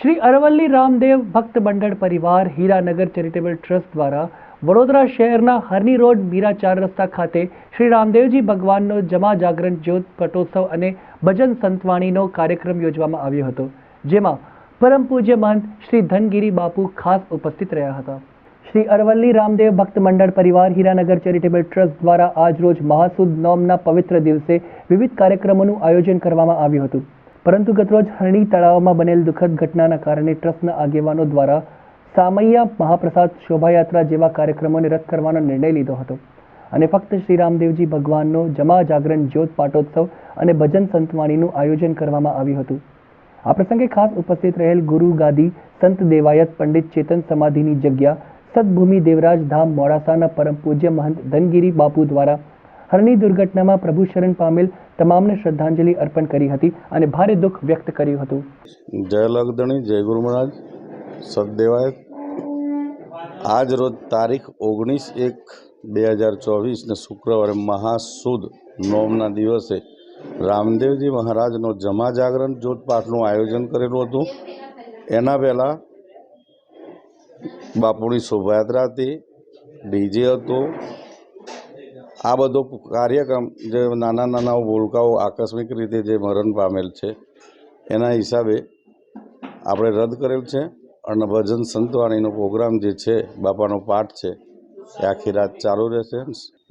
શ્રી અરવલ્લી રામદેવ ભક્ત મંડળ પરિવાર હીરાનગર ચેરિટેબલ ટ્રસ્ટ દ્વારા વડોદરા શહેરના હરની રોડ મીરા ચાર રસ્તા ખાતે શ્રી રામદેવજી ભગવાનનો જમા જાગરણ જ્યોત પટોત્સવ અને ભજન સંતવાણીનો કાર્યક્રમ યોજવામાં આવ્યો હતો, જેમાં પરમ પૂજ્ય મહંત શ્રી ધનગીરી બાપુ ખાસ ઉપસ્થિત રહ્યા હતા. શ્રી અરવલ્લી રામદેવ ભક્ત મંડળ પરિવાર હીરાનગર ચેરિટેબલ ટ્રસ્ટ દ્વારા આજરોજ મહાસુદ નોમના પવિત્ર દિવસે વિવિધ કાર્યક્રમોનું આયોજન કરવામાં આવ્યું હતું. પરંતુ ગતરોજ હરણી તળાવમાં બનેલ દુઃખદ ઘટનાના કારણે ટ્રસ્ટના આગેવાનો દ્વારા સામૈયા મહાપ્રસાદ શોભાયાત્રા જેવા કાર્યક્રમોને રદ કરવાનો નિર્ણય લીધો હતો. અને ફક્ત શ્રી રામદેવજી ભગવાનનો જમા જાગરણ જ્યોત પાટોત્સવ અને ભજન સંતવાણીનું આયોજન કરવામાં આવ્યું હતું. આ પ્રસંગે ખાસ ઉપસ્થિત રહેલ ગુરુ ગાદી સંત દેવાયત પંડિત ચેતન સમાધિની જગ્યા સદભૂમિ દેવરાજ ધામ મોડાસાના પરમ પૂજ્ય મહંત ધનગીરી બાપુ દ્વારા હરની દુર્ઘટનામાં પ્રભુ શરણ પામેલ તમામને શ્રદ્ધાંજલિ અર્પણ કરી હતી અને ભારે દુઃખ વ્યક્ત કર્યું હતું. જય લગદણી, જય ગુરુ મહારાજ. સદદેવાય, આજ રોજ તારીખ ઓગણીસ એક બે હજાર ચોવીસને શુક્રવારે મહાસુદ નોમના દિવસે રામદેવજી મહારાજનો જમા જાગરણ પાઠનું આયોજન કરેલું હતું. એના પહેલાં બાપુની શોભાયાત્રા હતી, ડીજે હતું આ બધો કાર્યક્રમ જે નાના નાના ભૂલકાઓ આકસ્મિક રીતે જે મરણ પામેલ છે, એના હિસાબે આપણે રદ કરેલ છે અને ભજન સંતવાણીનો પ્રોગ્રામ જે છે, બાપાનો પાઠ છે, એ આખી રાત ચાલુ રહેશે.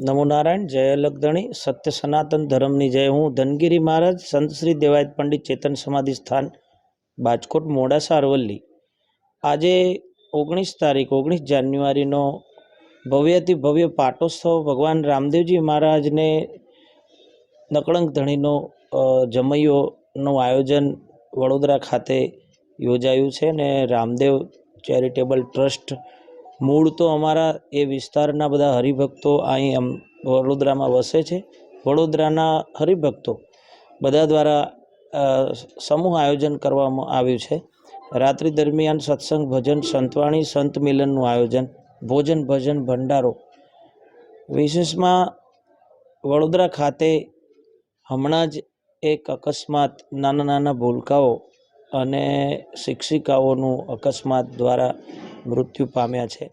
નમો નારાયણ, જય લગધણી સત્ય સનાતન ધર્મની જય. હું ધનગીરી મહારાજ, સંત શ્રી દેવાયત પંડિત ચેતન સમાધિ સ્થાન, બાજકોટ, મોડાસા, અરવલ્લી. આજે ઓગણીસ તારીખ, ઓગણીસ જાન્યુઆરીનો ભવ્યથી ભવ્ય પાટોત્સવ ભગવાન રામદેવજી મહારાજને નકળંક ધણીનો જમૈયોનું આયોજન વડોદરા ખાતે યોજાયું છે ને રામદેવ ચેરિટેબલ ટ્રસ્ટ મૂળ તો અમારા એ વિસ્તારના બધા હરિભક્તો અહીં આમ વડોદરામાં વસે છે. વડોદરાના હરિભક્તો બધા દ્વારા સમૂહ આયોજન કરવામાં આવ્યું છે. રાત્રિ દરમિયાન સત્સંગ, ભજન, સંતવાણી, સંત મિલનનું આયોજન ભોજન, ભજન, ભંડારો. વિશેષમાં વડોદરા ખાતે હમણાં જ એક અકસ્માત, નાના નાના ભૂલકાઓ અને શિક્ષિકાઓનું અકસ્માત દ્વારા મૃત્યુ પામ્યા છે.